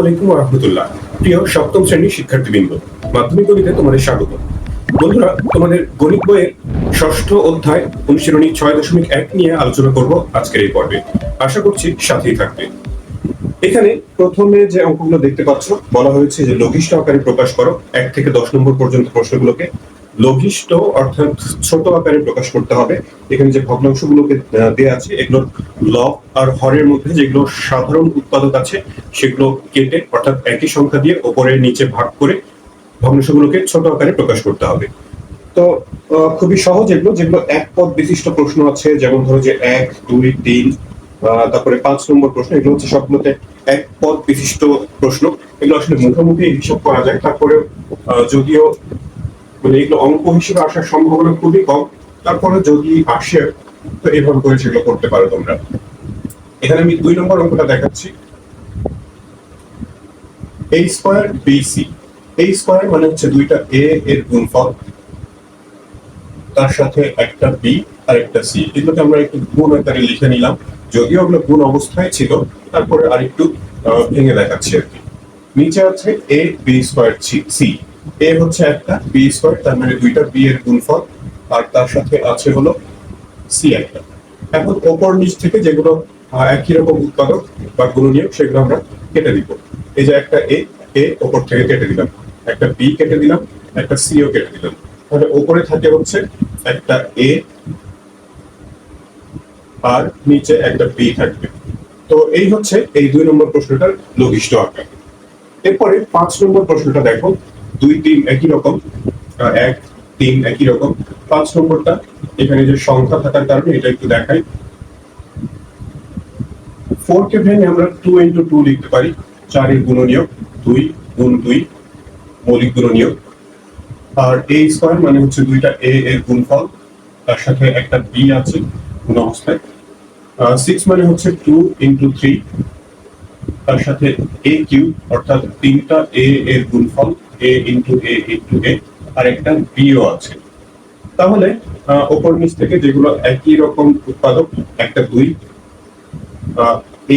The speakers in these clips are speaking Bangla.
আলাইকুম রহমতুল্লাহ প্রিয় সপ্তম শ্রেণির শিক্ষার্থীবৃন্দ, মাধ্যমিক গণিতে তোমাদের স্বাগত। বন্ধুরা, তোমাদের গণিত বইয়ের ষষ্ঠ অধ্যায় অনুশীলনী ছয় দশমিক এক নিয়ে আলোচনা করব আজকের এই পর্বে। আশা করছি সাথেই থাকবে। এখানে প্রথমে যে অঙ্কগুলো দেখতে পাচ্ছ, বলা হয়েছে যে লঘিষ্ঠ আকারে প্রকাশ করো, এক থেকে দশ নম্বর পর্যন্ত প্রশ্নগুলোকে। লঘিষ্ঠ, অর্থাৎ ছোট আকারে প্রকাশ করতে হবে। এখানে যে ভগ্নাংশগুলোকে দেয়া আছে, এগুলো লব আর হরের মধ্যে যেগুলো সাধারণ উৎপাদক আছে, সেগুলো কেটে, অর্থাৎ একই সংখ্যা দিয়ে ওপরে নিচে ভাগ করে ভগ্নাংশগুলোকে ছোট আকারে প্রকাশ করতে হবে। তো খুবই সহজ এগুলো, যেগুলো এক পদ বিশিষ্ট প্রশ্ন আছে, যেমন ধরো যে এক, দুই, তিন তারপরে পাঁচ নম্বর প্রশ্ন, এগুলো হচ্ছে সবগুলোতে এক পদ বিশিষ্ট প্রশ্ন। এগুলো আসলে মুখোমুখি হিসাব করা যায়। তারপরে যদিও মানে এগুলো অঙ্ক হিসেবে আসার সম্ভাবনা খুবই কম। তারপরে যদি আসে, তো এভাবে করে সেগুলো করতে পারো তোমরা। এখানে আমি দুই নম্বর অঙ্কটা দেখাচ্ছি। এ স্কোয়ার এই স্কোয়ার মানে হচ্ছে দুইটা এ এর গুণফল, তার সাথে একটা বি আর একটা সি এগুলোকে আমরা একটু গুণ আকারে লিখে নিলাম। যদিও ওগুলো গুণ অবস্থায় ছিল, তারপরে আরেকটু ভেঙে দেখাচ্ছি আর কি। নিচে আছে A B square C A হচ্ছে একটা বি স্কোয়ার তার মানে দুইটা বি এর গুণফল, আর তার সাথে আছে হলো সি একটা। এখন ওপর নিচ থেকে যেগুলো একই রকম উৎপাদক বা গুণনীয় সেগুলো আমরা কেটে দিব এই যে একটা এ এ ওপর থেকে কেটে দিলাম একটা বি কেটে দিলাম একটা সিও কেটে দিলাম তাহলে ওপরে থাকে হচ্ছে একটা এ আর নিচে একটা বি থাকবে। তো এই হচ্ছে এই দুই নম্বর প্রশ্নটার লঘিষ্ঠ আকার। এরপরে পাঁচ নম্বর প্রশ্নটা দেখো। দুই তিন একই রকম এক তিন একই রকম। পাঁচ নম্বরটা, এখানে যে সংখ্যা থাকার কারণে এটা একটু দেখাই। ফোর কে ভেঙে আমরা টু ইন্টু টু লিখতে পারি। চারের গুণনীয় দুই গুণ দুই মৌলিক গুণনীয় আর এ স্কোয়ার মানে হচ্ছে দুইটা এ এর গুণফল। তার সাথে একটা বি আছে গুণ অবস্থায় সিক্স মানে হচ্ছে টু ইন্টু থ্রি তার সাথে এ কিউ অর্থাৎ তিনটা এ এর গুণফল। এ ইন্টু এ ইন্টু এ আর একটা বিও আছে। তাহলে ওপর নিচ থেকে যেগুলো একই রকম উৎপাদক, একটা দুই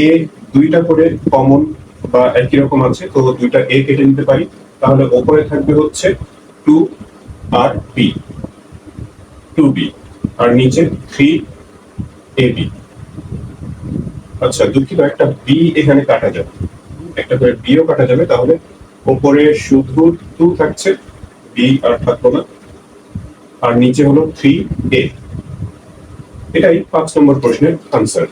এ দুইটা করে কমন বা একই রকম আছে, তো দুইটা এ কেটে নিতে পারি। তাহলে ওপরে থাকবে হচ্ছে টু আর বি টু বি আর নিচে থ্রি এ বি আচ্ছা দুঃখিত, একটা বি এখানে কাটা যাবে। একটা করে বিও কাটা যাবে, তাহলে ওপরে শুধু টু থাকছে বি আর থাকল না। আর নিচে হলো থ্রি এ এটাই পাঁচ নম্বর প্রশ্নের আনসার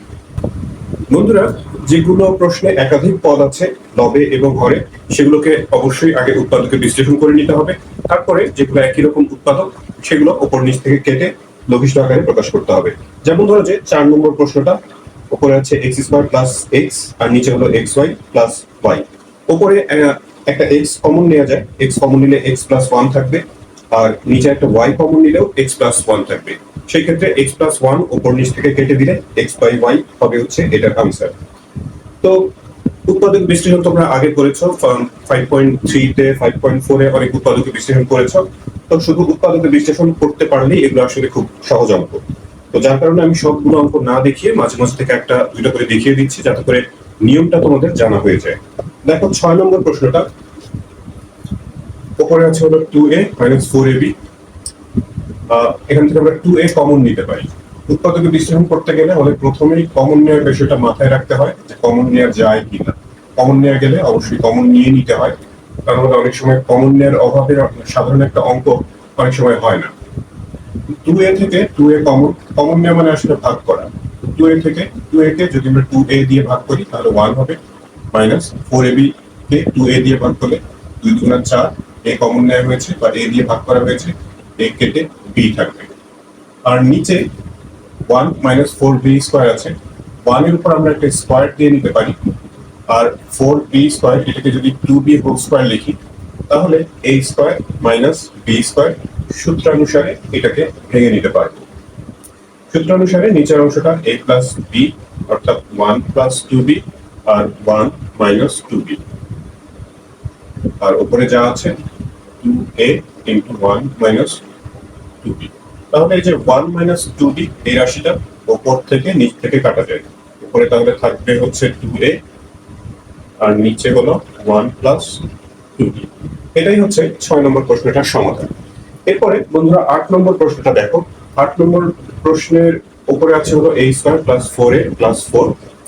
বন্ধুরা, যেগুলো প্রশ্নে একাধিক পদ আছে, লবে এবং হরে, সেগুলোকে অবশ্যই আগে উৎপাদকে বিশ্লেষণ করে নিতে হবে। তারপরে যেগুলো একই রকম উৎপাদক, সেগুলো ওপর নিচ থেকে কেটে লঘিষ্ঠ আকারে প্রকাশ করতে হবে। যেমন ধরো যে চার নম্বর প্রশ্নটা, ওপরে আছে এক্স স্কোয়ার প্লাস এক্স আর নিচে হলো এক্স ওয়াই প্লাস ওয়াই ওপরে একটা এক্স কমন নেওয়া যায়। এক্স কমন নিলে এক্স প্লাস ওয়ান থাকবে। আর নিচে একটা ওয়াই কমন নিলেও এক্স প্লাস ওয়ান থাকবে। সেই ক্ষেত্রে এক্স প্লাস ওয়ান উপর নিচ থেকে কেটে দিলে এক্স বাই ওয়াই হবে হচ্ছে এটার আনসার তো উৎপাদক বিশ্লেষণ তোমরা আগে করেছ ফাইভ পয়েন্ট থ্রিতে ফাইভ পয়েন্ট ফোরে অনেক উৎপাদক বিশ্লেষণ করেছ। তো শুধু উৎপাদক বিশ্লেষণ করতে পারলেই এগুলো আসলে খুব সহজ অঙ্ক। তো যার কারণে আমি সবগুলো অঙ্ক না দেখিয়ে মাঝে মাঝে থেকে একটা দুইটা করে দেখিয়ে দিচ্ছি, যাতে করে নিয়মটা তোমাদের জানা হয়ে যায়। দেখো ছয় নম্বর প্রশ্নটা। উপরে আছে হলো two A minus four A B এখান থেকে আমরা টু এ কমন নিতে পারি। উৎপাদকে বিশ্লেষণ করতে গেলে আমাদের প্রথমেই কমন নেওয়ার বিষয়টা মাথায় রাখতে হয় যে কমন নেওয়া যায় কিনা। কমন নেওয়া গেলে অবশ্যই কমন নিয়ে নিতে হয়। কারণ হলো অনেক সময় কমন নেওয়ার অভাবে সাধারণ একটা অঙ্ক অনেক সময় হয় না। টু এ থেকে টু এ কমন কমন নেওয়া মানে আসলে ভাগ করা। টু এ থেকে টু এ কে যদি আমরা টু এ দিয়ে ভাগ করি তাহলে ওয়ান হবে। মাইনাস ফোর এ বি কে টু এ দিয়ে ভাগ করলে দুই দুগুণা চার এ কমন নেওয়া হয়েছে বা এ দিয়ে ভাগ করা হয়েছে এ কেটে বি থাকবে। আর নিচে one minus four B square আছে। ওয়ানের উপর আমরা একটা স্কোয়ার দিয়ে নিতে পারি। আর ফোর বি স্কোয়ার এটাকে যদি টু বি হোল স্কোয়ার লিখি, তাহলে A square minus B square সূত্রানুসারে এটাকে ভেঙে নিতে পারব। সূত্রানুসারে নিচের অংশটা এ প্লাস বি অর্থাৎ ওয়ান প্লাস টু বি আর ওয়ান মাইনাস টু বি আর উপরে যা আছে two A into one minus two B তাহলে এই যে ওয়ান মাইনাস টু বি এই রাশিটা উপর থেকে নিচ থেকে কাটা যায়। উপরে তাহলে থাকবে হচ্ছে টু এ আর নিচে হলো ওয়ান প্লাস টু বি এটাই হচ্ছে ছয় নম্বর প্রশ্নটার সমাধান। এরপরে বন্ধুরা আট নম্বর প্রশ্নটা দেখো। আট নম্বর প্রশ্নের উপরে আছে হলো A square plus four A plus four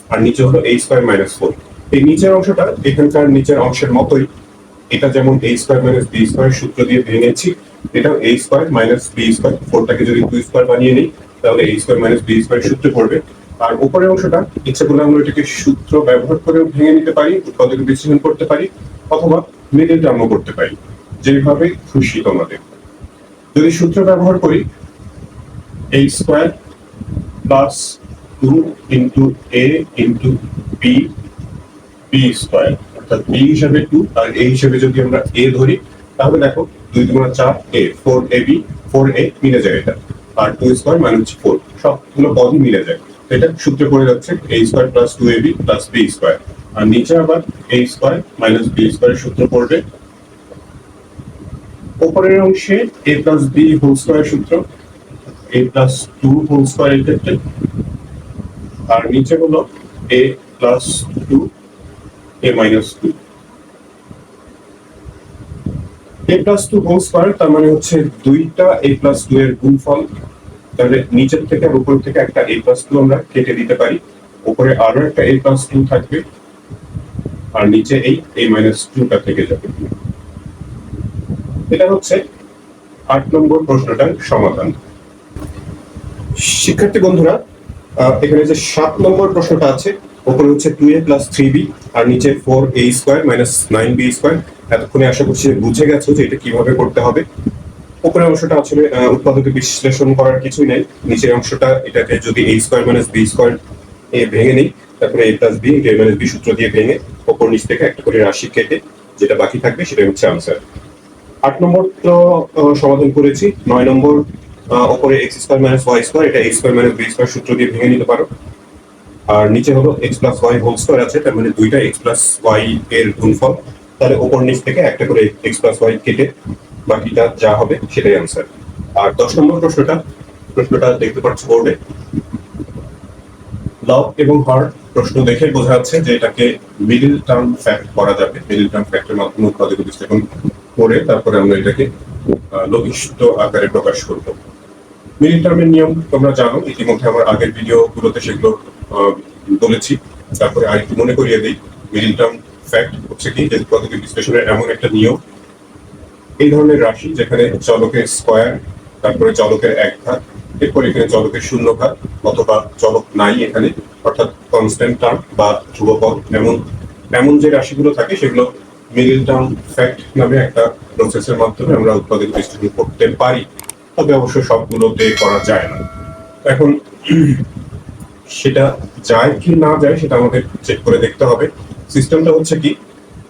আর নিচে হলো এই স্কোয়ার মাইনাস ফোর এই নিচের অংশটা এখানকার নিচের অংশের মতোই। এটা যেমন এই স্কোয়ার মাইনাস বি স্কোয়ার সূত্র দিয়ে ভেঙেছি এটা A square minus B square ফোরটাকে যদি দুই স্কোয়ার বানিয়ে নিই, তাহলে এই স্কোয়ার মাইনাস বি স্কোয়ার সূত্রে পড়বে। আর উপরের অংশটা ইচ্ছে করলে আমরা এটাকে সূত্র ব্যবহার করে ভেঙে নিতে পারি, উৎপাদকে বিশ্লেষণ করতে পারি, অথবা মিডিল টার্মও করতে পারি। যেভাবে খুশি তোমাদের। যদি সূত্র ব্যবহার করি A square plus two into A into B B square অর্থাৎ বি হিসাবে টু আর এ হিসাবে যদি আমরা এ ধরি, তাহলে দেখো দুই দুগুণা চার A four A B four A মিলে যায় এটা। আর টু স্কোয়ার মানে হচ্ছে ফোর সবগুলো পদই মিলে যায়। এটা সূত্রে পড়ে যাচ্ছে A square plus two A B plus B square আর নিচে আবার এ স্কোয়ার মাইনাস বি স্কোয়ারের সূত্র পড়বে। উপরের অংশে A plus B whole square সূত্র A plus two whole square এর ক্ষেত্রে আর নিচে হলো A plus two A minus two A plus two whole square তার মানে হচ্ছে দুইটা এ প্লাস টু এর গুণফল। তাহলে নিচের থেকে আর উপর থেকে একটা এ প্লাস টু আমরা কেটে দিতে পারি। উপরে আরও একটা এ প্লাস টু থাকবে। আর নিচে এই এ মাইনাস টুটা থেকে যাবে। এটা হচ্ছে আট নম্বর প্রশ্নটার সমাধান। শিক্ষার্থী বন্ধুরা এখানে যে সাত নম্বর প্রশ্নটা আছে, ওপরে হচ্ছে two A plus three B আর নিচে four A square minus nine B square এতক্ষণে আশা করছি যে বুঝে গেছো যে এটা কীভাবে করতে হবে। উপরের অংশটা আসলে উৎপাদকে বিশ্লেষণ করার কিছুই নেই। নিচের অংশটা এটাকে যদি A square minus B square এ ভেঙে নিই, তারপরে A plus B A minus B সূত্র দিয়ে ভেঙে ওপর নিচ থেকে একটা করে রাশি কেটে যেটা বাকি থাকবে সেটাই হচ্ছে আনসার আট নম্বর তো সমাধান করেছি। নয় নম্বর ওপরে X square minus Y square এটা X square minus B square সূত্র দিয়ে ভেঙে নিতে পারো। আর নিচে হলো X plus Y whole square আছে, তার মানে দুইটা এক্স প্লাস ওয়াই এর গুণফল। তাহলে ওপর নিচ থেকে একটা করে এক্স প্লাস ওয়াই কেটে বাকিটা যা হবে সেটাই আনসার আর দশ নম্বর প্রশ্নটা প্রশ্নটা দেখতে পাচ্ছ বোর্ডে লব এবং হর প্রশ্ন দেখে বোঝা যাচ্ছে যে এটাকে মিডিল টার্ম ফ্যাক্ট করা যাবে। মিডিল টার্ম ফ্যাক্টের মাধ্যমে উৎপাদক বিশ্লেষণ করে তারপরে আমরা এটাকে লঘিষ্ঠ আকারে প্রকাশ করব। মিডিল টার্মের নিয়ম, তোমরা জানো, ইতিমধ্যে আমার আগের ভিডিও গুলোতে সেগুলো বলেছি। তারপরে আরেকটু মনে করিয়ে দিই। মিডিল টার্ম ফ্যাক্ট হচ্ছে কি, যে উৎপাদক বিশ্লেষণের এমন একটা নিয়ম। এই ধরনের রাশি যেখানে চলকের স্কোয়ার তারপরে চলকের এক ঘাত, এরপর এখানে চলকের শূন্য ঘাত, অথবা চলক নাই এখানে, অর্থাৎ কনস্ট্যান্ট টার্ম বা ধ্রুবপদ। এমন এমন যে রাশিগুলো থাকে, সেগুলো মিডিল টার্ম ফ্যাক্ট নামে একটা প্রসেসের মাধ্যমে আমরা উৎপাদক বিশ্লেষণ করতে পারি। তবে অবশ্য সবগুলোতে করা যায় না। এখন সেটা যায় কি না যায় সেটা আমাদের চেক করে দেখতে হবে। সিস্টেমটা হচ্ছে কি,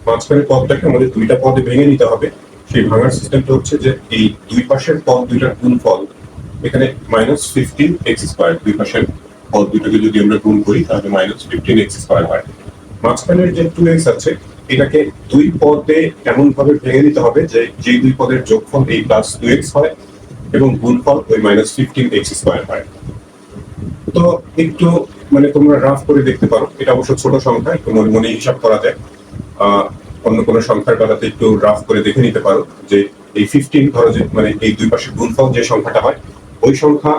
মাঝখানের পদটাকে আমাদের দুইটা পদে ভেঙে নিতে হবে। সেই ভাঙার সিস্টেমটা হচ্ছে যে এই দুই পাশের পদ দুইটার গুণফল, এখানে মাইনাস ফিফটিন এক্স স্কোয়ার দুই পাশের পদ দুইটাকে যদি আমরা গুণ করি, তাহলে মাইনাস ফিফটিন এক্স স্কোয়ার হয়। মাঝখানের যে টু এক্স আছে, এটাকে দুই পদে এমন ভাবে ভেঙে নিতে হবে যে যে দুই পদের যোগফল এই প্লাস টু এক্স হয় এবং গুণফল ওই মাইনাস ফিফটিন এক্স স্কোয়ার হয়। তো একটু মানে তোমরা রাফ করে দেখতে পারো, এটা অবশ্য ছোট সংখ্যা, একটু মনে মনে হিসাব করা যায়। অন্য কোনো সংখ্যার বেলাতে একটু রাফ করে দেখে নিতে পারো যে এই ফিফটিন ধরো যে মানে এই দুই পাশে গুণফল যে সংখ্যাটা হয়, ওই সংখ্যা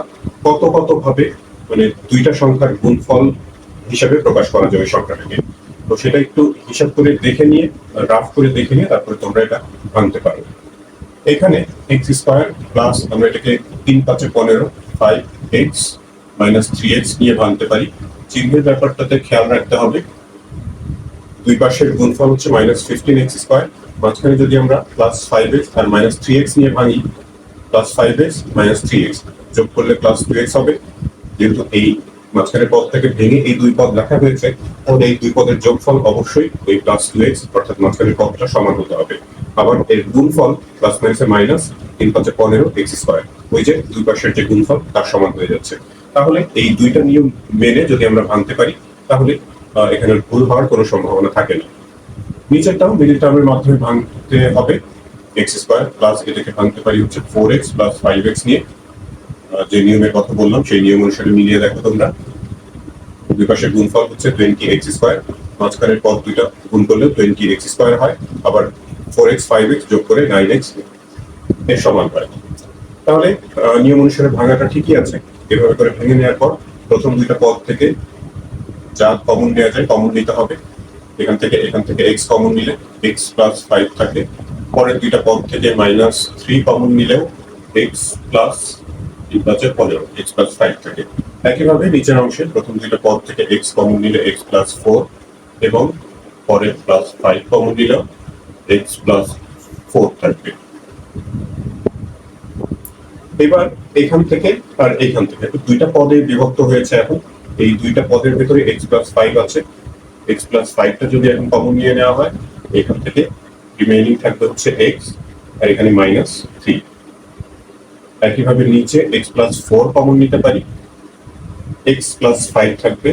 কত কত ভাবে মানে দুইটা সংখ্যার গুণফল হিসাবে প্রকাশ করা যায় ওই সংখ্যাটাকে। তো সেটা একটু হিসাব করে দেখে নিয়ে রাফ করে দেখে নিয়ে তারপরে তোমরা এটা আনতে পারো। এখানে এক্স স্কোয়ার প্লাস আমরা এটাকে তিন পাঁচে পনেরো five X minus three X নিয়ে ভাঙতে পারি। চিহ্নের ব্যাপারটাতে খেয়াল রাখতে হবে। দুই পাশের গুণফল হচ্ছে মাইনাস ফিফটিন এক্স স্কোয়ার মাঝখানে যদি আমরা প্লাস ফাইভ এক্স আর মাইনাস থ্রি এক্স নিয়ে ভাঙি plus five X minus three X যোগ করলে প্লাস টু এক্স হবে। যেহেতু এই মাঝখানের পদ থেকে ভেঙে এই দুই পদ লেখা হয়েছে। তাহলে এই দুই পদের যোগফল অবশ্যই ওই প্লাস টু এক্স অর্থাৎ মাঝখানের পদটা সমান হতে হবে। আবার এর গুণফল প্লাস মাইনাসে মাইনাস তিন পাঁচে পনেরো এক্স স্কোয়ার ওই যে দুই পাশের যে গুণফল, তার সমান হয়ে যাচ্ছে। তাহলে এই দুইটা নিয়ম মেনে যদি আমরা ভাঙতে পারি, তাহলে এখানে ভুল হওয়ার কোনো সম্ভাবনা থাকে না। নিচের নিচেরটাও মিডিল টার্মের মাধ্যমে ভাঙতে হবে। এক্স স্কোয়ার প্লাস এটাকে ভাঙতে পারি হচ্ছে four X plus five X নিয়ে। যে নিয়মের কথা বললাম, সেই নিয়ম অনুসারে মিলিয়ে দেখো তোমরা। দুই পাশের গুণফল হচ্ছে টোয়েন্টি এক্স স্কোয়ার মাঝখানের পদ দুইটা গুণ করলে টোয়েন্টি এক্স স্কোয়ার হয়, আবার ফোর এক্স ফাইভ এক্স যোগ করে নাইন এক্সের সমান হয়। তাহলে নিয়ম অনুসারে ভাঙাটা ঠিকই আছে। এভাবে করে ভেঙে নেওয়ার পর প্রথম দুইটা পদ থেকে যা কমন নেওয়া যায় কমন নিতে হবে। এখান থেকে এখান থেকে এক্স কমন নিলে এক্স প্লাস ফাইভ থাকে। পরের দুইটা পদ থেকে মাইনাস থ্রি কমন নিলেও এক্স প্লাস আছে পনেরো এক্স প্লাস ফাইভ থাকে। একইভাবে নিচের অংশে প্রথম দুইটা পদ থেকে এক্স কমন নিলে এক্স প্লাস ফোর এবং পরে প্লাস ফাইভ কমন নিলেও এক্স প্লাস ফোর থাকবে। এবার এখান থেকে আর এইখান থেকে দুইটা পদে বিভক্ত হয়েছে এখন। এই দুইটা পদের ভেতরে এক্স প্লাস ফাইভ আছে। এক্স প্লাস ফাইভটা যদি এখন কমন নিয়ে নেওয়া হয়, এখান থেকে রিমেইনিং থাকবে হচ্ছে এক্স আর এখানে মাইনাস থ্রি একইভাবে নিচে এক্স প্লাস ফোর কমন নিতে পারি। এক্স প্লাস ফাইভ থাকবে।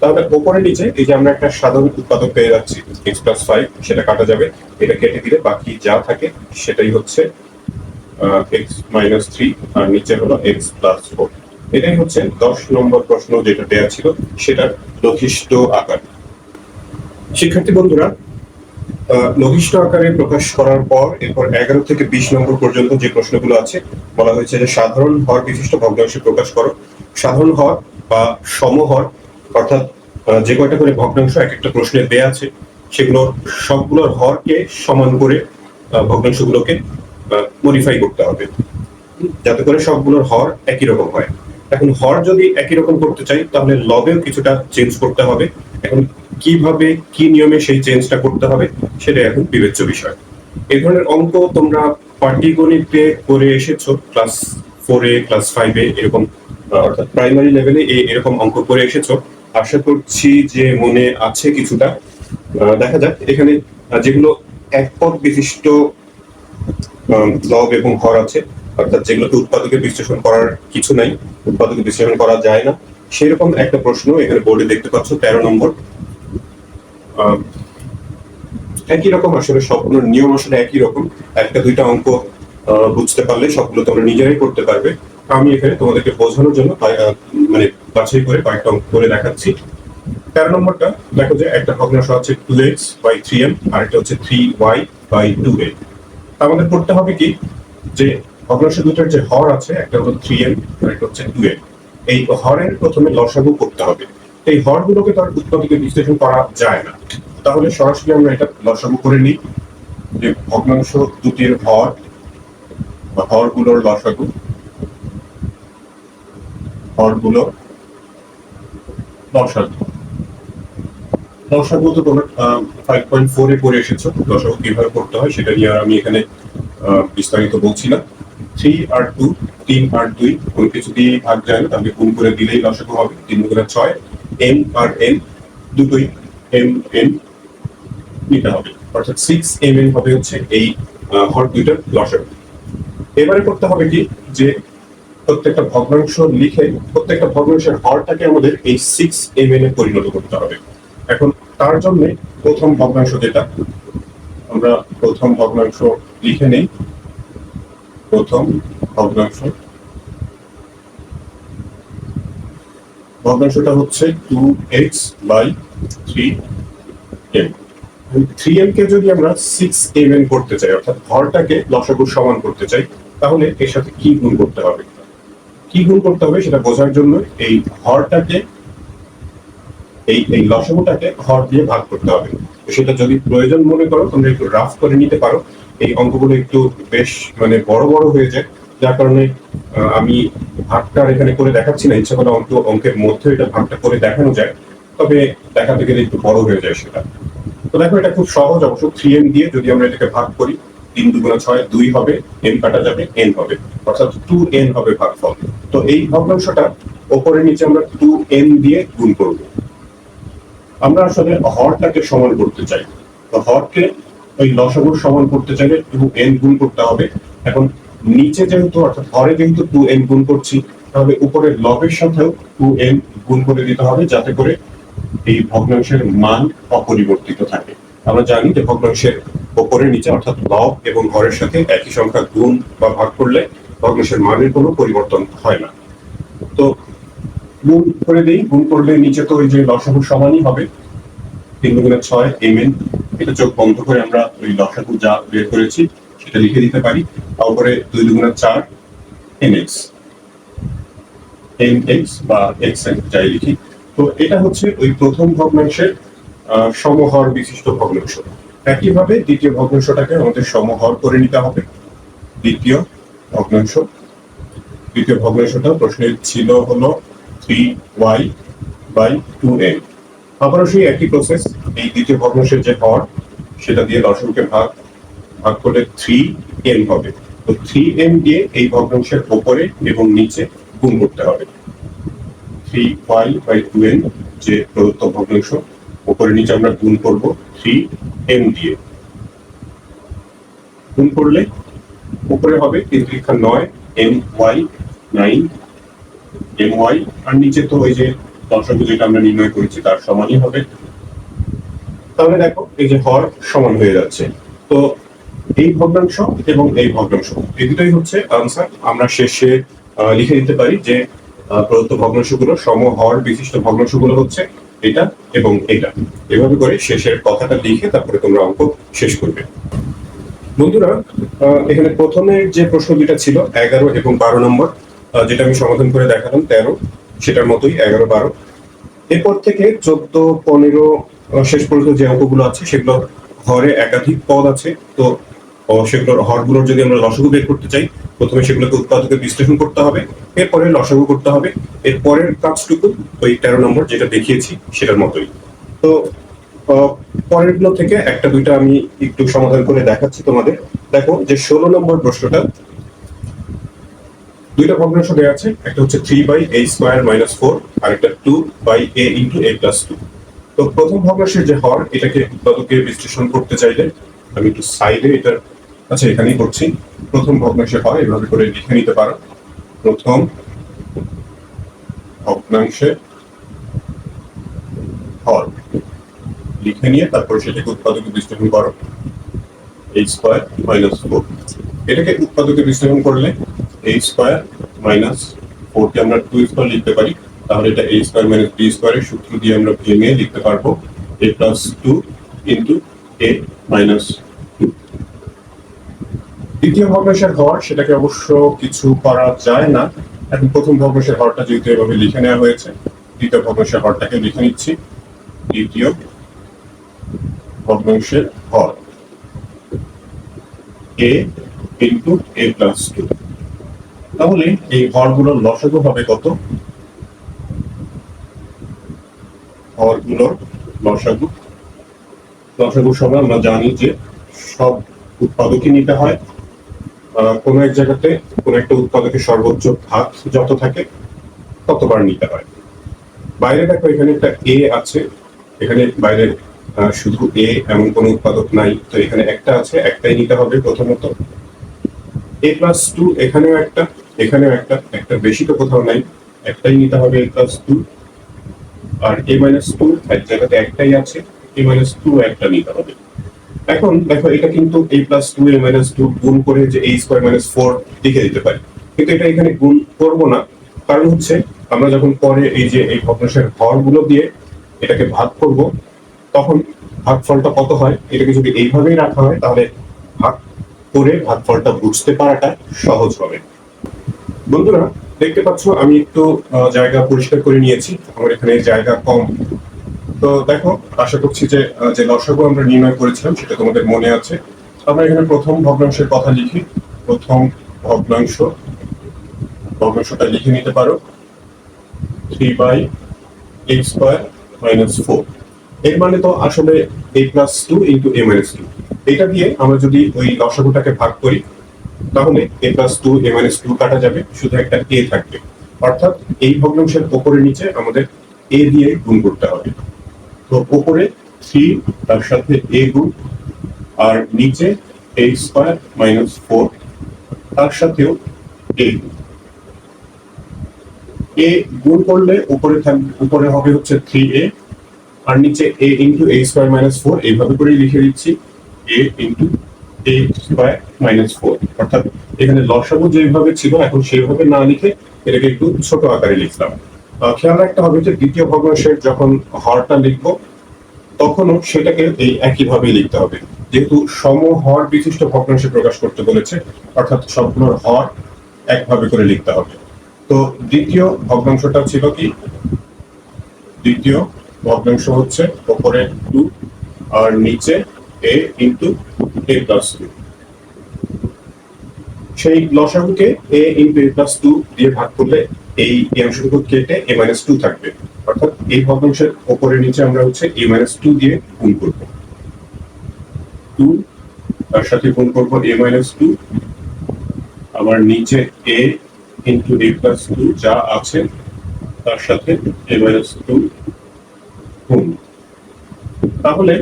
তাহলে ওপরে নিচে এই যে আমরা একটা সাধারণ উৎপাদক পেয়ে যাচ্ছি এক্স প্লাস ফাইভ সেটা কাটা যাবে। এটা কেটে দিলে বাকি যা থাকে সেটাই হচ্ছে এক্স মাইনাস থ্রি আর নিচে হলো এক্স প্লাস ফোর এটাই হচ্ছে দশ নম্বর প্রশ্ন যেটা দেওয়া ছিল, সেটার লঘিষ্ঠ আকার। শিক্ষার্থী বন্ধুরা লঘিষ্ঠ আকারে প্রকাশ করার পর এরপর এগারো থেকে বিশ নম্বর পর্যন্ত যে প্রশ্নগুলো আছে, বলা হয়েছে যে সাধারণ হর বিশিষ্ট ভগ্নাংশে প্রকাশ করো। সাধারণ হর বা সমহর অর্থাৎ যে কয়টা করে ভগ্নাংশ, এক একটা প্রশ্নে দেয়া আছে, সেগুলোর সবগুলোর হরকে সমান করে ভগ্নাংশগুলোকে মডিফাই করতে হবে। যাতে করে সবগুলোর হর একই রকম হয়। এখন হর যদি একই রকম করতে চাই, তাহলে লবেও কিছুটা চেঞ্জ করতে হবে। এখন কীভাবে, কি নিয়মে সেই চেঞ্জটা করতে হবে, সেটা এখন বিবেচ্য বিষয়। এই ধরনের অঙ্ক তোমরা পাটিগণিতে করে এসেছ ক্লাস ফোরে ক্লাস ফাইভে এরকম অর্থাৎ প্রাইমারি লেভেলে এরকম অঙ্ক করে এসেছ। আশা করছি যে মনে আছে কিছুটা। দেখা যাক, এখানে যেগুলো এক পদ বিশিষ্ট লব এবং হর আছে, অর্থাৎ যেগুলোকে উৎপাদকে বিশ্লেষণ করার কিছু নাই উৎপাদকে বিশ্লেষণ করা যায় না। সেরকম একটা প্রশ্ন এখানে বোর্ডে দেখতে পাচ্ছ, তেরো নম্বর। একই রকম আসলে সবগুলোর নিয়ম আসলে একই রকম। একটা দুইটা অঙ্ক বুঝতে পারলে সবগুলো তোমরা নিজেরাই করতে পারবে। আমি এখানে তোমাদেরকে বোঝানোর জন্য মানে বাছাই করে কয়েকটা অঙ্ক করে দেখাচ্ছি। তেরো নম্বরটা, দেখো যে একটা ভগ্নাংশ আছে two X by three M আর একটা হচ্ছে থ্রি ওয়াই বাই টু এ আমাদের করতে হবে কি? যে ভগ্নাংশ দুটোর যে হর আছে, একটা হলো থ্রি এম আর একটা হচ্ছে টু এম এই হরের প্রথমে লসাগু করতে হবে। এই হরগুলোকে তার উৎপাদকে বিশ্লেষণ করা যায় না। তাহলে সরাসরি আমরা এটা লসাগু করে নিই যে ভগ্নাংশ দুটির হর বা হরগুলোর লসাগু হরগুলো লসাগু লসাগু তো তোমরা ফাইভ পয়েন্ট ফোরে পড়ে এসেছ। লসাগু কীভাবে করতে হয় সেটা নিয়ে আর আমি এখানে বিস্তারিত বলছি না। থ্রি আর টু তিন আর দুই কোনো কিছু দিয়ে ভাগ যায় না তাহলে গুণ করে দিলেই লসাগু হবে, তিন গুণে ছয় এম আর এন দুটোই এম এন নিতে হবে। অর্থাৎ সিক্স এম এন হবে হচ্ছে এই হর দুইটার লসাগু এবারে করতে হবে কি? যে প্রত্যেকটা ভগ্নাংশ লিখে প্রত্যেকটা ভগ্নাংশের হরটাকে আমাদের এই সিক্স এম এন এ পরিণত করতে হবে। এখন তার জন্য প্রথম ভগ্নাংশ যেটা, আমরা প্রথম ভগ্নাংশ লিখে নেই। প্রথম ভগ্নাংশ। ভগ্নাংশটা হচ্ছে two X by three M three M কে যদি আমরা সিক্স এম এন করতে চাই, অর্থাৎ হরটাকে লসাগুর সমান করতে চাই, তাহলে এর সাথে কি গুণ করতে হবে? কি গুণ করতে হবে সেটা বোঝার জন্য এই হরটাকে এই এই লসাগুটাকে হর দিয়ে ভাগ করতে হবে। সেটা যদি প্রয়োজন মনে করো, তোমরা একটু রাফ করে নিতে পারো। এই অঙ্কগুলো একটু বেশ মানে বড় বড় হয়ে যায়। যার কারণে আমি ভাগটা এখানে করে দেখাচ্ছি না, ইচ্ছা করে অঙ্ক, অঙ্কের মধ্যে এটা ভাগটা করে দেখানো যায়। তবে দেখাতে গেলে একটু বড় হয়ে যায় সেটা। তো দেখো, এটা খুব সহজ অবশ্য থ্রি এম দিয়ে যদি আমরা এটাকে ভাগ করি, তিন দুগুণা ছয় দুই হবে এন কাটা যাবে এন হবে। অর্থাৎ টু এন হবে ভাগফল। তো এই ভগ্নাংশটা ওপরে নিচে আমরা টু এন দিয়ে গুণ করব। আমরা আসলে হরটাকে সমান করতে চাই। তো হরকে ওই লসাগুর সমান করতে চাইলে টু এন গুণ করতে হবে। এখন নিচে যেহেতু, অর্থাৎ হরে যেহেতু টু এন গুণ করছি, তাহলে উপরের লবের সাথেও টু এন গুণ করে দিতে হবে যাতে করে এই ভগ্নাংশের মান অপরিবর্তিত থাকে। আমরা জানি যে ভগ্নাংশের ওপরে নিচে, অর্থাৎ লব এবং হরের সাথে একই সংখ্যা গুণ বা ভাগ করলে ভগ্নাংশের মানের কোনো পরিবর্তন হয় না। তো গুণ করে দেই, গুণ করলে নিচে তো ওই যে লসাগু সমানই হবে। তিন দুগুণে ছয় এম এন এটা চোখ বন্ধ করে আমরা ওই লসাগু যা বের করেছি, সেটা লিখে দিতে পারি। তারপরে দুই দুগুণে চার এন এক্স এন এক্স বা এক্স এন যাই লিখি। তো এটা হচ্ছে ওই প্রথম ভগ্নাংশের সমহর বিশিষ্ট ভগ্নাংশ। একইভাবে দ্বিতীয় ভগ্নাংশটাকে আমাদের সমহর করে নিতে হবে। দ্বিতীয় ভগ্নাংশ। দ্বিতীয় ভগ্নাংশটা প্রশ্নে ছিল হলো three Y by two N আবারও সেই একই প্রসেস এই দ্বিতীয় ভগ্নাংশের যে হর সেটা দিয়ে দশমকে ভাগ ভাগ করলে থ্রি এন হবে। তো থ্রি এন দিয়ে এই ভগ্নাংশের ওপরে এবং নিচে গুণ করতে হবে। Three Y by two N যে প্রদত্ত ভগ্নাংশ, ওপরে নিচে আমরা গুণ করব থ্রি এন দিয়ে। গুণ করলে উপরে হবে তিন তিরিক্ষা নয় M Y nine M Y আর নিচে তো ওই যে দর্শক, যেটা আমরা নির্ণয় করেছি, তার সমানই হবে। তাহলে দেখো, এই যে হর সমান হয়ে যাচ্ছে। তো এই ভগ্নাংশ এবং এই ভগ্নাংশ, এই দুটোই হচ্ছে আনসার আমরা শেষে লিখে দিতে পারি যে প্রদত্ত ভগ্নাংশগুলো সমহর বিশিষ্ট ভগ্নাংশগুলো হচ্ছে এটা এবং এটা। এভাবে করে শেষের কথাটা লিখে তারপরে তোমরা অঙ্ক শেষ করবে। বন্ধুরা এখানে প্রথমে যে প্রশ্ন দুটা ছিল, এগারো এবং বারো নম্বর যেটা আমি সমাধান করে দেখালাম, তেরো। সেটার মতোই, এগারো বারো। এরপর থেকে চোদ্দ, পনেরো শেষ পর্যন্ত যে অঙ্কগুলো আছে সেগুলো হরে একাধিক পদ আছে। তো সেগুলোর হরগুলোর যদি আমরা লসগু বের করতে চাই, প্রথমে সেগুলোকে উৎপাদকে বিশ্লেষণ করতে হবে, এরপরে লসগু করতে হবে, এরপরের কাজটুকু ওই তেরো নম্বর যেটা দেখিয়েছি, সেটার মতোই। তো পরেরগুলো থেকে একটা দুইটা আমি একটু সমাধান করে দেখাচ্ছি তোমাদের। দেখো যে ষোলো নম্বর প্রশ্নটা দুইটা ভগ্নাংশ দেওয়া আছে, একটা হচ্ছে three by a square minus four আর একটা two by a into a plus two তো প্রথম ভগ্নাংশের যে হর, এটাকে উৎপাদকে বিশ্লেষণ করতে চাইলে, আমি একটু সাইডে এটা আচ্ছা এখানেই করছি। প্রথম ভগ্নাংশের হর, এভাবে করে লিখে নিতে পারো। প্রথম ভগ্নাংশের হর। লিখে নিয়ে তারপর সেটাকে উৎপাদকে বিশ্লেষণ করো। এইচ স্কোয়ার মাইনাস ফোর এটাকে উৎপাদকে বিশ্লেষণ করলে এইচ স্কোয়ার মাইনাস ফোরকে আমরা টু স্কোয়ার লিখতে পারি, তাহলে এটা এ স্কোয়ার মাইনাস বি স্কোয়ারের সূত্র দিয়ে আমরা ভেঙে লিখতে পারব a plus two into a minus দ্বিতীয় ভগ্নাংশের হর সেটাকে অবশ্য কিছু করা যায় না। এখন প্রথম ভগ্নাংশের হরটা যেহেতু এভাবে লিখে নেওয়া হয়েছে, দ্বিতীয় ভগ্নাংশের হরটাকে লিখে নিচ্ছি। দ্বিতীয় ভগ্নাংশের হর a into a plus two তাহলে এই হরগুলোর লসাগু হবে কত? হরগুলোর লসাগু। লসাগুর সময় আমরা জানি যে সব উৎপাদকই নিতে হয়। কোনো এক জায়গাতে কোনো একটা উৎপাদকের সর্বোচ্চ ভাগ যত থাকে ততবার নিতে হয়। বাইরে দেখো, এখানে একটা এ আছে। এখানে বাইরে শুধু এ এমন কোনো উৎপাদক নাই। তো এখানে একটা আছে, একটাই নিতে হবে প্রথমত। এ প্লাস টু এখানেও একটা। এখানেও একটা একটা বেশি তো কোথাও নাই। একটাই নিতে হবে প্লাস টু আর এ মাইনাস টু এক জায়গাতে একটাই আছে। এ মাইনাস টু একটা নিতে হবে। এখন দেখো, এটা কিন্তু a plus two a minus two গুণ করে যে এ স্কোয়ার মাইনাস ফোর লিখে দিতে পারি। কিন্তু এটা এখানে গুণ করব না। কারণ হচ্ছে, আমরা যখন পরে এই যে এই ভগ্নাংশের হরগুলো দিয়ে এটাকে ভাগ করব, তখন ভাগফলটা কত হয়? এটাকে যদি এইভাবেই রাখা হয়, তাহলে ভাগ করে ভাগফলটা বুঝতে পারাটা সহজ হবে। বন্ধুরা, দেখতে পাচ্ছ, আমি একটু জায়গা পরিষ্কার করে নিয়েছি। আমার এখানে জায়গা কম। তো দেখো, আশা করছি যে যে লসাগু আমরা নির্ণয় করেছিলাম, সেটা তোমাদের মনে আছে। আমরা এখানে প্রথম ভগ্নাংশের কথা লিখি। প্রথম ভগ্নাংশ। ভগ্নাংশটা লিখে নিতে পারো। Three by a square minus four. এর মানে তো আসলে a plus two into a minus two. এটা দিয়ে আমরা যদি ওই লসাগুটাকে ভাগ করি তাহলে a plus two a minus two কাটা যাবে, শুধু একটা এ থাকবে। অর্থাৎ এই ভগ্নাংশের ওপরে নিচে আমাদের এ দিয়ে গুণ করতে হবে। তো ওপরে থ্রি তার সাথে এ গুণ, আর নিচে এ স্কোয়ার মাইনাস ফোর তার সাথেও এ এ গুণ করলে উপরে উপরে হবে হচ্ছে থ্রি এ আর নিচে a into a square minus four এইভাবে করে লিখে দিচ্ছি a into a minus four অর্থাৎ এখানে লসাগু যেভাবে ছিল, এখন সেভাবে না লিখে এটাকে একটু ছোট আকারে লিখলাম। খেয়াল রাখতে হবে যে দ্বিতীয় ভগ্নাংশের যখন হরটা লিখব, তখনও সেটাকে এই একইভাবেই লিখতে হবে। যেহেতু সম হর বিশিষ্ট ভগ্নাংশে প্রকাশ করতে বলেছে, অর্থাৎ সবগুলোর হর একভাবে করে লিখতে হবে। তো দ্বিতীয় ভগ্নাংশটা ছিল কি? দ্বিতীয় ভগ্নাংশ হচ্ছে ওপরে টু আর নিচে a into a plus two সেই লসাগুকে a into a plus two দিয়ে ভাগ করলে এই এই অংশটুকু কেটে এ মাইনাস টু থাকবে। অর্থাৎ এই ভগ্নাংশের ওপরে নিচে আমরা হচ্ছে এ মাইনাস টু দিয়ে গুণ করব। টু তার সাথে গুণ করব এ মাইনাস টু আবার নিচে a into a plus two যা আছে, তার সাথে এ মাইনাস টু গুণ। তাহলে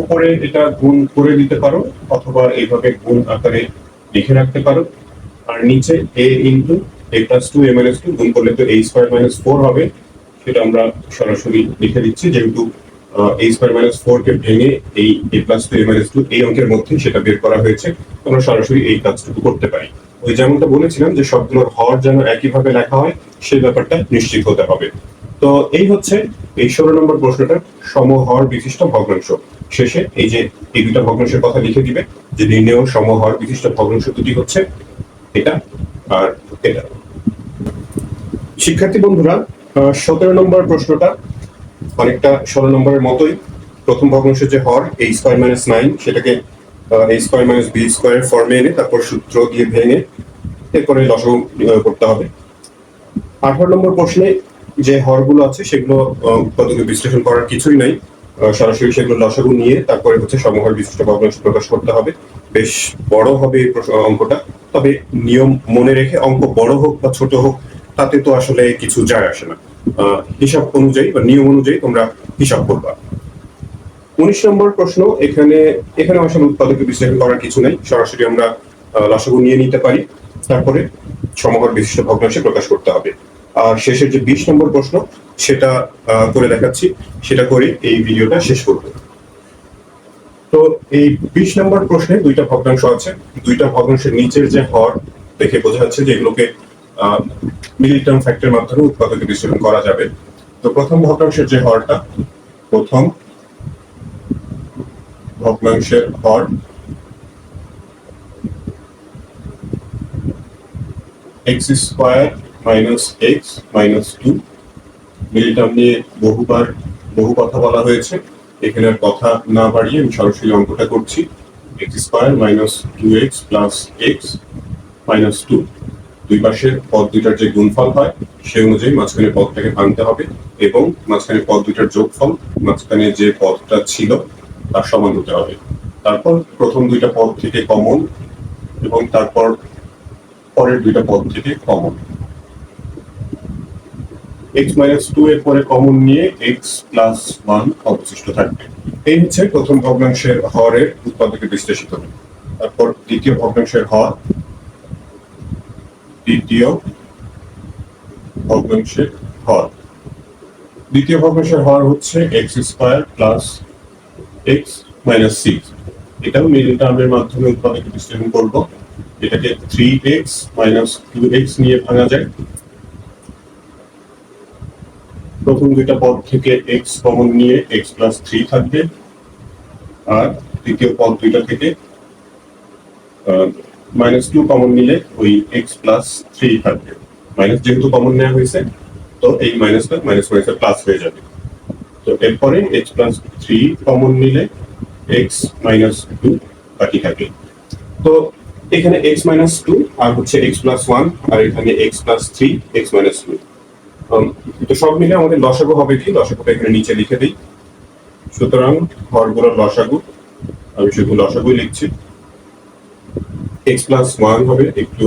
উপরে এটা গুণ করে দিতে পারো, অথবা এইভাবে গুণ আকারে লিখে রাখতে পারো। আর নিচে a into a plus two a minus two গুণ করলে তো এ স্কোয়ার মাইনাস ফোর হবে। সেটা আমরা সরাসরি লিখে দিচ্ছি, যেহেতু এ স্কোয়ার মাইনাস ফোর কে ভেঙে এই a plus two a minus two এই অঙ্কের মধ্যে সেটা বের করা হয়েছে। আমরা সরাসরি এই কাজটুকু করতে পারি। ওই যেমনটা বলেছিলাম যে সবগুলোর হর যেন একইভাবে লেখা হয়, সেই ব্যাপারটা নিশ্চিত হতে হবে। তো এই হচ্ছে এই ষোলো নম্বর প্রশ্নটা সমহর বিশিষ্ট ভগ্নাংশ। শেষে এই যে এই দুটা ভগ্নাংশের কথা লিখে দিবে যে নির্ণেয় সমহর বিশিষ্ট ভগ্নাংশ দুটি হচ্ছে এটা আর এটা। শিক্ষার্থী বন্ধুরা সতেরো নম্বর প্রশ্নটা অনেকটা ষোলো নম্বরের মতোই। প্রথম ভগ্নাংশের যে হর এই স্কোয়ার মাইনাস নাইন সেটাকে এই স্কোয়ার মাইনাস বি স্কোয়ার ফর্মে এনে তারপর সূত্র দিয়ে ভেঙে এরপরে লসগু করতে হবে। আঠারো নম্বর প্রশ্নে যে হরগুলো আছে সেগুলো পদ্ধতি বিশ্লেষণ করার কিছুই নাই। সরাসরি সেগুলো লসাগু নিয়ে তারপরে হচ্ছে সমহর বিশিষ্ট ভগ্নাংশ প্রকাশ করতে হবে। বেশ বড় হবে এই অঙ্কটা। তবে নিয়ম মনে রেখে অঙ্ক বড় হোক বা ছোট হোক, তাতে তো আসলে কিছু যায় আসে না। হিসাব অনুযায়ী বা নিয়ম অনুযায়ী তোমরা হিসাব করবা। উনিশ নম্বর প্রশ্ন, এখানে এখানে আসলে উৎপাদকে বিশ্লেষণ করার কিছু নেই। সরাসরি আমরা লসাগু নিয়ে নিতে পারি। তারপরে সমহর বিশিষ্ট ভগ্নাংশে প্রকাশ করতে হবে। আর শেষের যে বিশ নম্বর প্রশ্ন, সেটা করে দেখাচ্ছি। সেটা করে এই ভিডিওটা শেষ করব। তো এই বিশ নম্বর প্রশ্নে দুইটা ভগ্নাংশ আছে। দুইটা ভগ্নাংশের নিচের যে হর, দেখে বোঝা যাচ্ছে যে এগুলোকে মিডিল টার্ম মাধ্যমে উৎপাদকে বিশ্লেষণ করা যাবে। তো প্রথম ভগ্নাংশের যে হরটা, প্রথম ভগ্নাংশের হর x square minus x minus two term নিয়ে বহুবার, বহু কথা বলা হয়েছে। এখানে কথা না বাড়িয়ে আমি সরাসরি অঙ্কটা করছি। X square minus two x plus x minus two দুই পাশের পদ দুইটার যে গুণফল হয়, সে অনুযায়ী মাঝখানে পদটাকে ভাঙতে হবে এবং মাঝখানে পদ দুইটার যোগফল, মাঝখানে যে পদটা ছিল, তার সমান হতে হবে। তারপর প্রথম দুইটা পদ থেকে কমন এবং তারপর পরের দুইটা পদ থেকে কমন এক্স মাইনাস টু এর পরে কমন নিয়ে এক্স প্লাস ওয়ান অবশিষ্ট থাকবে। এই হচ্ছে প্রথম ভগ্নাংশের হরের উৎপাদকে বিশ্লেষিত। তারপর দ্বিতীয় ভগ্নাংশের হর, দ্বিতীয় ভগ্নাংশের হর। দ্বিতীয় ভগ্নাংশের হর হচ্ছে x square plus x minus six এটাও মিডল টার্মের মাধ্যমে উৎপাদকে বিশ্লেষণ করব। এটাকে three x minus two x নিয়ে ভাঙা যায়। প্রথম দুইটা পদ থেকে এক্স কমন নিয়ে এক্স প্লাস থ্রি থাকবে। আর দ্বিতীয় পদ দুইটা থেকে মাইনাস টু কমন নিলে ওই এক্স প্লাস থ্রি থাকবে। মাইনাস যেহেতু কমন নেওয়া হয়েছে, তো এই মাইনাসটা মাইনাস মাইনাসের প্লাস হয়ে যাবে। তো এরপরে এক্স প্লাস থ্রি কমন নিলে এক্স মাইনাস টু বাকি থাকে তো এখানে এক্স মাইনাস টু আর হচ্ছে এক্স প্লাস ওয়ান আর এখানে x plus three x minus two তো সব মিলে আমাদের লসাগু হবে কি? লসাগুটা এখানে নিচে লিখে দিই। সুতরাং হরগুলোর লসাগু। আমি শুধু লসাগুই লিখছি। এক্স প্লাস ওয়ান হবে। একটু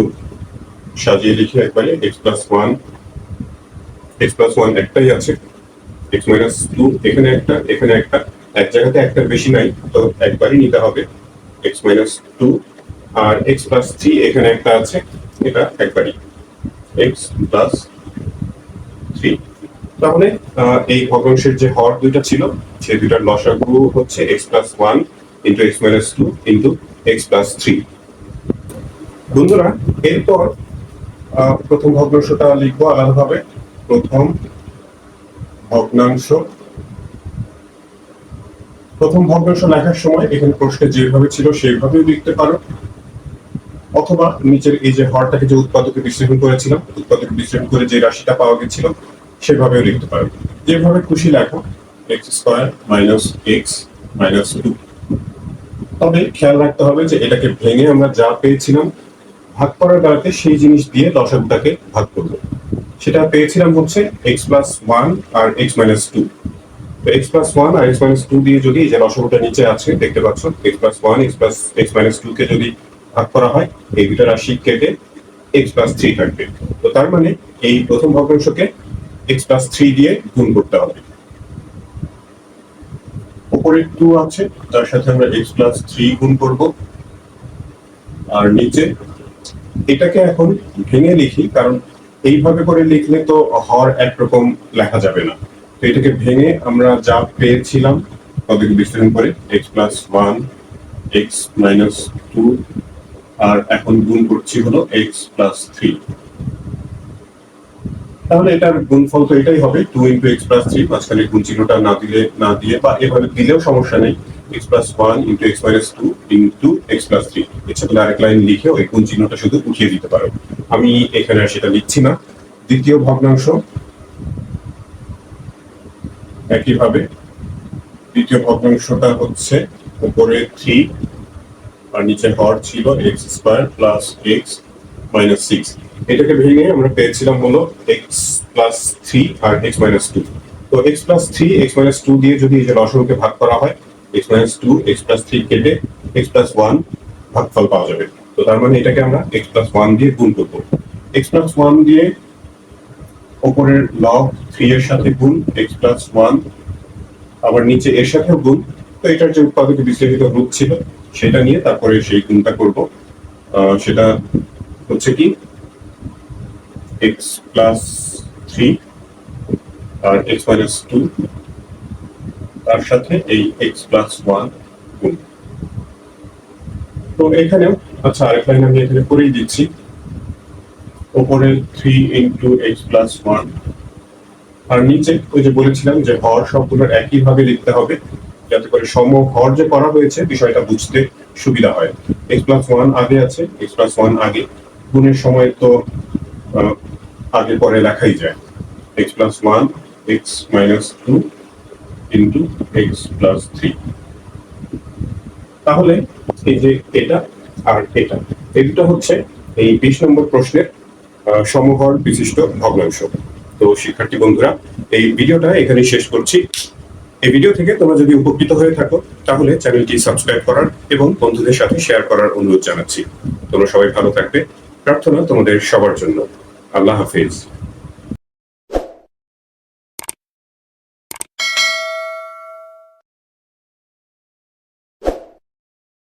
সাজিয়ে লিখে একবারে। X plus one x plus one একটাই আছে। এক্স মাইনাস টু এখানে একটা এখানে একটা। এক জায়গাতে একটা বেশি নাই, তো একবারই নিতে হবে। এক্স মাইনাস টু আর এক্স প্লাস থ্রি এখানে একটা আছে। এটা একবারই। এক্স প্লাস থ্রি তাহলে এই ভগ্নাংশের যে হর দুইটা ছিল সেই দুইটার লসাগু হচ্ছে x plus one into x minus two into x plus three বন্ধুরা, এরপর প্রথম ভগ্নাংশটা লিখব আলাদাভাবে। প্রথম ভগ্নাংশ। প্রথম ভগ্নাংশ লেখার সময় এখানে প্রশ্নে যেভাবে ছিল সেইভাবেও লিখতে পারো। অথবা নিচের এই যে হরটাকে যে উৎপাদকে বিশ্লেষণ করেছিলাম, উৎপাদকে বিশ্লেষণ করে যে রাশিটা পাওয়া গেছিল সেভাবেও লিখতে পারো। যেভাবে খুশি লেখো x square minus x minus two তবে খেয়াল রাখতে হবে যে এটাকে ভেঙে আমরা যা পেয়েছিলাম ভাগ করার বেলাতে সেই জিনিস দিয়ে লসাগুটাকে ভাগ করব। সেটা পেয়েছিলাম হচ্ছে এক্স প্লাস ওয়ান আর x minus two x plus one আর এক্স মাইনাস টু দিয়ে যদি যে লসাগুটা নিচে আছে, দেখতে পাচ্ছ x plus one x plus x minus two কে যদি ভাগ করা হয়, এই দুটো রাশি কেটে এক্স প্লাস থ্রি থাকবে। তো তার মানে এই প্রথম ভগ্নাংশকে এক্স প্লাস থ্রি দিয়ে গুণ করতে হবে। উপরে টু আছে, তার সাথে আমরা এক্স প্লাস থ্রি গুণ করব। আর নিচে এটাকে এখন ভেঙে লিখি, কারণ এইভাবে করে লিখলে তো হর একরকম লেখা যাবে না। তো এটাকে ভেঙে আমরা যা পেয়েছিলাম, তাদেরকে বিশ্লেষণ করে x plus one x minus two আর এখন গুণ করছি হলো এক্স প্লাস থ্রি তাহলে এটার গুণফল তো এটাই হবে two into x plus three মাঝখানে গুণ চিহ্নটা না দিলে, না দিয়ে বা এভাবে দিলেও সমস্যা নেই। X plus one into x minus two into x plus three ইচ্ছা করলে আরেক লাইন লিখে ওই গুণ চিহ্নটা শুধু উঠিয়ে দিতে পারো। আমি এখানে আর সেটা লিখছি না। দ্বিতীয় ভগ্নাংশ একইভাবে দ্বিতীয় ভগ্নাংশটা হচ্ছে উপরে থ্রি আর নিচে হর ছিল x square plus x minus six এটাকে ভেঙে আমরা পেয়েছিলাম হলো এক্স প্লাস থ্রি আর এক্স মাইনাস টু তো x plus three x minus two দিয়ে যদি এই যে লসরুকে ভাগ করা হয় x minus two x plus three কেটে এক্স প্লাস ওয়ান ভাগফল পাওয়া যাবে। তো তার মানে এটাকে আমরা এক্স প্লাস ওয়ান দিয়ে গুণ করব। এক্স প্লাস ওয়ান দিয়ে ওপরের লগ থ্রি এর সাথে গুণ এক্স প্লাস ওয়ান আবার নিচে এর সাথেও গুণ। তো এটার যে উৎপাদকে বিশ্লেষিত রূপ ছিল, সেটা নিয়ে তারপরে সেই গুণটা করব। সেটা হচ্ছে কি? প্লাস থ্রি আর এক্স মাইনাস টু তার সাথে এই প্লাস ওয়ান গুণ। তো এখানেও আচ্ছা আরেক লাইন আমি এখানে করেই দিচ্ছি। ওপরে three into x plus one আর নিচে ওই যে বলেছিলাম যে হর সবগুলোর একই ভাবে লিখতে হবে, যাতে করে সম হর যে করা হয়েছে বিষয়টা বুঝতে সুবিধা হয়। এক্স প্লাস ওয়ান আগে আছে এক্স প্লাস ওয়ান আগে। গুণের সময় তো আগে পরে লেখাই যায়। X plus one x minus two into x plus three তাহলে এই যে এটা আর এটা, এই দুটো হচ্ছে এই বিশ নম্বর প্রশ্নের সমহর বিশিষ্ট ভগ্নাংশ। তো শিক্ষার্থী বন্ধুরা, এই ভিডিওটা এখানে শেষ করছি। এই ভিডিও থেকে তোমরা যদি উপকৃত হয়ে থাকো, তাহলে চ্যানেলটি সাবস্ক্রাইব করার এবং বন্ধুদের সাথে শেয়ার করার অনুরোধ জানাচ্ছি। তোমরা সবাই ভালো থাকবে। প্রার্থনা তোমাদের সবার জন্য। আল্লাহ হাফিজ।